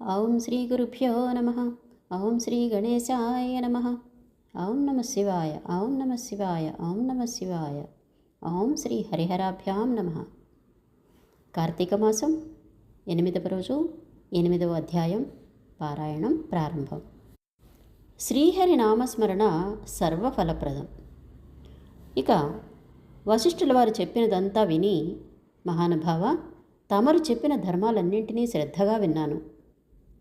ఓం శ్రీ గురుభ్యో నమ ఓం శ్రీ గణేశాయ నమ ఓం నమ శివాయ ఓం నమ శివాయ ఓం నమ శివాయ ఓం శ్రీ హరిహరాభ్యాం నమ. కార్తీక మాసం ఎనిమిదవ రోజు ఎనిమిదవ అధ్యాయం పారాయణం ప్రారంభం. శ్రీహరి నామస్మరణ సర్వఫలప్రదం. ఇక వశిష్ఠుల వారు చెప్పినదంతా విని మహానుభావ తమరు చెప్పిన ధర్మాలన్నింటినీ శ్రద్ధగా విన్నాను.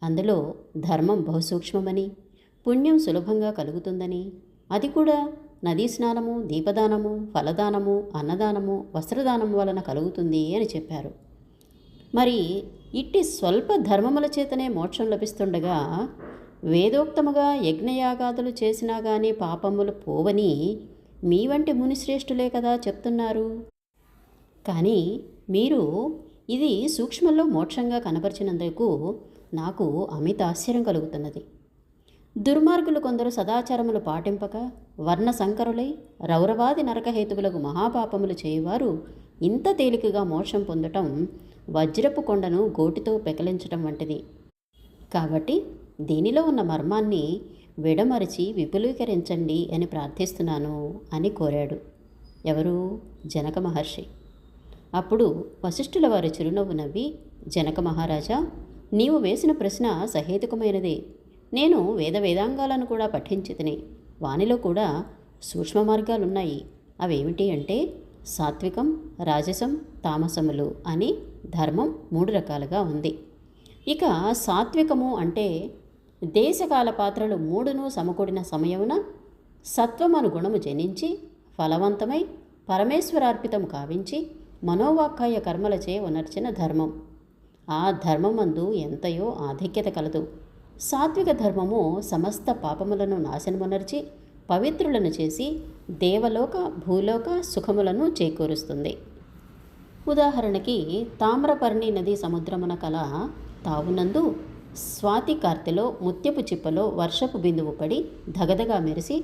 అందులో ధర్మం బహుసూక్ష్మమని పుణ్యం సులభంగా కలుగుతుందని అది కూడా నదీ స్నానము దీపదానము ఫలదానము అన్నదానము వస్త్రదానము వలన కలుగుతుంది అని చెప్పారు. మరి ఇట్టి స్వల్ప ధర్మముల చేతనే మోక్షం లభిస్తుండగా వేదోక్తముగా యజ్ఞయాగాదులు చేసినా గాని పాపములు పోవని మీ వంటి మునిశ్రేష్ఠులే కదా చెప్తున్నారు. కానీ మీరు ఇది సూక్ష్మంలో మోక్షంగా కనపరిచినందుకు నాకు అమిత ఆశ్చర్యం కలుగుతున్నది. దుర్మార్గులు కొందరు సదాచారములు పాటింపక వర్ణ సంకరులై రౌరవాది నరకహేతువులకు మహాపాపములు చేయువారు ఇంత తేలికగా మోక్షం పొందటం వజ్రపు కొండను గోటితో పెకలించటం వంటిది. కాబట్టి దీనిలో ఉన్న మర్మాన్ని విడమరిచి విపులీకరించండి అని ప్రార్థిస్తున్నాను అని కోరాడు. ఎవరు? జనక మహర్షి అప్పుడు వశిష్ఠుల వారి చిరునవ్వు నవ్వి జనక మహారాజా నీవు వేసిన ప్రశ్న సహేతుకమైనదే. నేను వేద వేదాంగాలను కూడా పఠించితిని. వానిలో కూడా సూక్ష్మ మార్గాలున్నాయి. అవేమిటి అంటే సాత్వికం రాజసం తామసములు అని ధర్మం మూడు రకాలుగా ఉంది. ఇక సాత్వికము అంటే దేశకాల పాత్రలు మూడును సమకూడిన సమయమున సత్వమను గుణము జనించి ఫలవంతమై పరమేశ్వరార్పితము కావించి మనోవాక్కాయ కర్మలచే ఉనర్చిన ధర్మం. ఆ ధర్మమందు ఎంతయో ఆధిక్యత కలదు. సాత్విక ధర్మము సమస్త పాపములను నాశనమునర్చి పవిత్రులను చేసి దేవలోక భూలోక సుఖములను చేకూరుస్తుంది. ఉదాహరణకి తామ్రపర్ణి నది సముద్రమున కల తావునందు స్వాతి కార్తెలో ముత్యపు చిప్పలో వర్షపు బిందువు పడి ధగధగా మెరిసి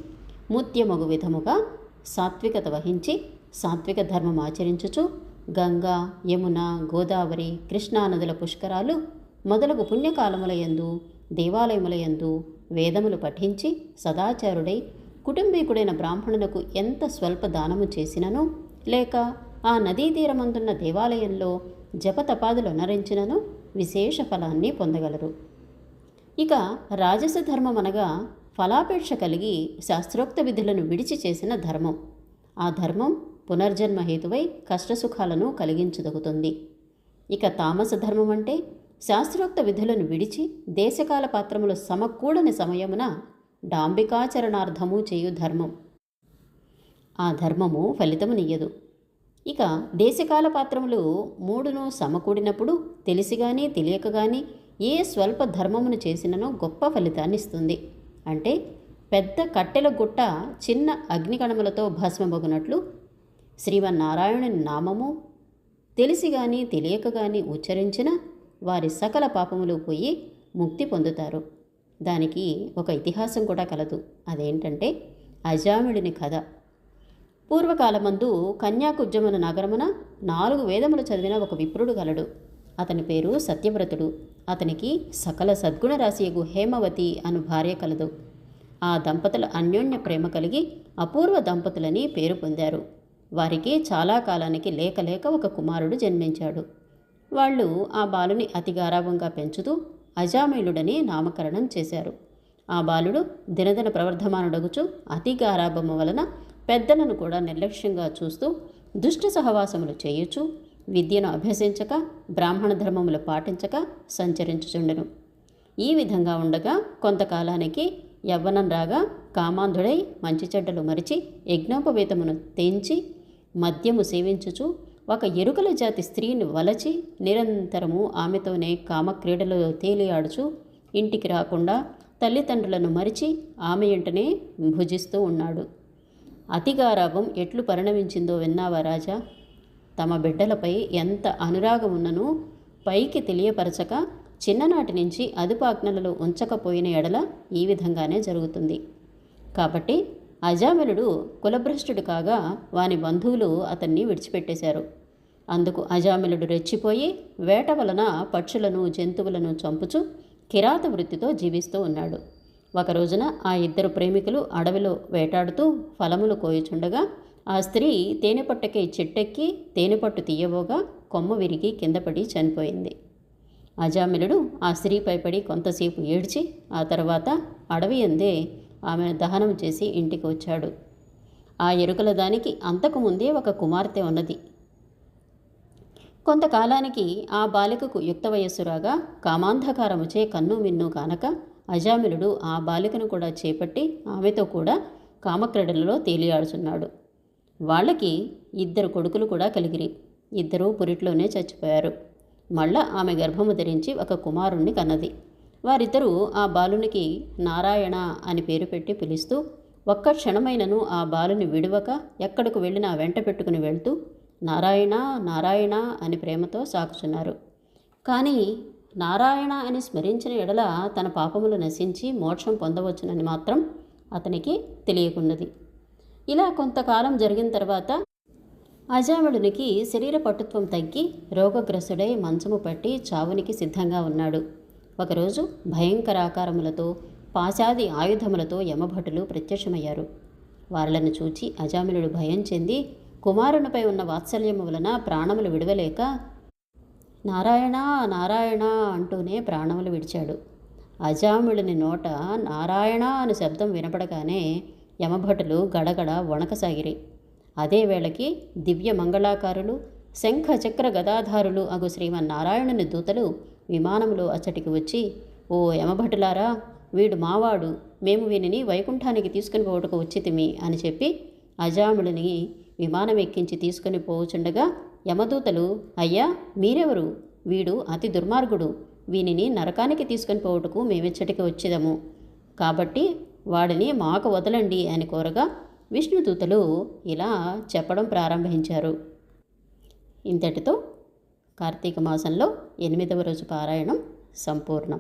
ముత్యమగు విధముగా సాత్వికత వహించి సాత్విక ధర్మం ఆచరించుచు గంగా యమున గోదావరి కృష్ణానదుల పుష్కరాలు మొదలగు పుణ్యకాలములయందు దేవాలయములయందు వేదములు పఠించి సదాచారుడై కుటుంబీకుడైన బ్రాహ్మణులకు ఎంత స్వల్ప దానము చేసినను లేక ఆ నదీ తీరమందున్న దేవాలయంలో జపతపాదులు అనరించినను విశేష ఫలాన్ని పొందగలరు. ఇక రాజస ధర్మం అనగా ఫలాపేక్ష కలిగి శాస్త్రోక్త విధులను విడిచి చేసిన ధర్మం. ఆ ధర్మం పునర్జన్మ హేతువై కష్టసుఖాలను కలిగించదగుతుంది. ఇక తామస ధర్మం అంటే శాస్త్రోక్త విధులను విడిచి దేశకాల పాత్రములు సమకూడని సమయమున డాంబికాచరణార్థము చేయు ధర్మం. ఆ ధర్మము ఫలితమునియ్యదు ఇక దేశకాల పాత్రములు మూడును సమకూడినప్పుడు తెలిసి కానీ తెలియక కానీ ఏ స్వల్ప ధర్మమును చేసిననో గొప్ప ఫలితాన్ని ఇస్తుంది. అంటే పెద్ద కట్టెల గుట్ట చిన్న అగ్నికణములతో భస్మమగునట్లు శ్రీమన్నారాయణుని నామము. తెలిసి కానీ తెలియక కానీ ఉచ్చరించిన వారి సకల పాపములు పోయి ముక్తి పొందుతారు. దానికి ఒక ఇతిహాసం కూడా కలదు. అదేంటంటే అజామిడిని కథ. పూర్వకాలమందు కన్యాకుబ్జమున నగరమున నాలుగు వేదములు చదివిన ఒక విప్రుడు గలడు. అతని పేరు సత్యవ్రతుడు. అతనికి సకల సద్గుణ రాశియగు హేమవతి అను భార్య కలదు. ఆ దంపతుల అన్యోన్య ప్రేమ కలిగి అపూర్వ దంపతులని పేరు పొందారు. వారికి చాలా కాలానికి లేక లేక ఒక కుమారుడు జన్మించాడు. వాళ్ళు ఆ బాలుని అతి గారాభంగా పెంచుతూ అజామేలుడని నామకరణం చేశారు. ఆ బాలుడు దినదిన ప్రవర్ధమానుడగుచు అతి గారాభము వలన పెద్దలను కూడా నిర్లక్ష్యంగా చూస్తూ దుష్ట సహవాసములు చేయొచ్చు విద్యను అభ్యసించక బ్రాహ్మణ ధర్మములు పాటించక సంచరించుచుండెను. ఈ విధంగా ఉండగా కొంతకాలానికి యవ్వనం రాగా కామాంధుడై మంచి చెడ్డలు మరిచి యజ్ఞోపవేతమును తెంచి మద్యము సేవించుచు ఒక ఎరుకల జాతి స్త్రీని వలచి నిరంతరము ఆమెతోనే కామక్రీడలలో తేలియాడుచు ఇంటికి రాకుండా తల్లిదండ్రులను మరిచి ఆమె ఇంటనే భుజిస్తూ ఉన్నాడు. అతిగారాభం ఎట్లు పరిణమించిందో విన్నావా రాజా? తమ బిడ్డలపై ఎంత అనురాగం ఉన్ననూ పైకి తెలియపరచక చిన్ననాటి నుంచి అదుపాజ్ఞలలో ఉంచకపోయిన ఎడల ఈ విధంగానే జరుగుతుంది. కాబట్టి అజామిలుడు కులభ్రష్టుడు కాగా వాని బంధువులు అతన్ని విడిచిపెట్టేశారు. అందుకు అజామిలుడు రెచ్చిపోయి వేట వలన పక్షులను జంతువులను చంపుచు కిరాత వృత్తితో జీవిస్తూ ఉన్నాడు. ఒక రోజున ఆ ఇద్దరు ప్రేమికులు అడవిలో వేటాడుతూ ఫలములు కోయుచుండగా ఆ స్త్రీ తేనెపట్టుకి చెట్టెక్కి తేనెపట్టు తీయబోగా కొమ్మ విరిగి కిందపడి చనిపోయింది. అజామిలుడు ఆ స్త్రీపై పడి కొంతసేపు ఏడ్చి ఆ తర్వాత అడవి అందే ఆమెను దహనం చేసి ఇంటికి వచ్చాడు. ఆ ఎరుకల దానికి అంతకుముందే ఒక కుమార్తె ఉన్నది. కొంతకాలానికి ఆ బాలికకు యుక్త వయస్సు రాగా కామాంధకారముచే కన్ను మిన్ను కానక అజామిలుడు ఆ బాలికను కూడా చేపట్టి ఆమెతో కూడా కామక్రీడలలో తేలియాడుచున్నాడు. వాళ్ళకి ఇద్దరు కొడుకులు కూడా కలిగిరి. ఇద్దరూ పురిట్లోనే చచ్చిపోయారు. మళ్ళా ఆమె గర్భము ధరించి ఒక కుమారుణ్ణి కన్నది. వారిద్దరూ ఆ బాలునికి నారాయణ అని పేరు పెట్టి పిలుస్తూ ఒక్క క్షణమైనను ఆ బాలుని విడువక ఎక్కడకు వెళ్ళినా వెంట పెట్టుకుని వెళ్తూ నారాయణ నారాయణ అని ప్రేమతో సాగుతున్నారు కానీ నారాయణ అని స్మరించిన ఎడల తన పాపములు నశించి మోక్షం పొందవచ్చునని మాత్రం అతనికి తెలియకున్నది. ఇలా కొంతకాలం జరిగిన తర్వాత అజామిడునికి శరీర పటుత్వం తగ్గి రోగగ్రస్తుడై మంచము పట్టి చావునికి సిద్ధంగా ఉన్నాడు. ఒకరోజు భయంకర ఆకారములతో పాశాది ఆయుధములతో యమభటులు ప్రత్యక్షమయ్యారు. వారలను చూచి అజామిలుడు భయం చెంది కుమారునిపై ఉన్న వాత్సల్యము వలన ప్రాణములు విడవలేక నారాయణ నారాయణ అంటూనే ప్రాణములు విడిచాడు. అజాముడిని నోట నారాయణ అని శబ్దం వినపడగానే యమభటులు గడగడ వణకసాగిరి. అదే వేళకి దివ్య మంగళాకారులు శంఖ చక్ర గదాధారులు అగు శ్రీమన్నారాయణుని దూతలు విమానంలో అచ్చటికి వచ్చి ఓ యమభటులారా వీడు మావాడు. మేము వీనిని వైకుంఠానికి తీసుకుని పోవటకు వచ్చితిమి అని చెప్పి అజాముడిని విమానం ఎక్కించి తీసుకుని పోవుచుండగా యమదూతలు అయ్యా మీరెవరు? వీడు అతి దుర్మార్గుడు. వీనిని నరకానికి తీసుకొని పోవుటకు మేమెచ్చటికి వచ్చేదము. కాబట్టి వాడిని మాకు వదలండి అని కోరగా విష్ణుదూతలు ఇలా చెప్పడం ప్రారంభించారు. ఇంతటితో కార్తీక మాసంలో ఎనిమిదవ రోజు పారాయణం సంపూర్ణం.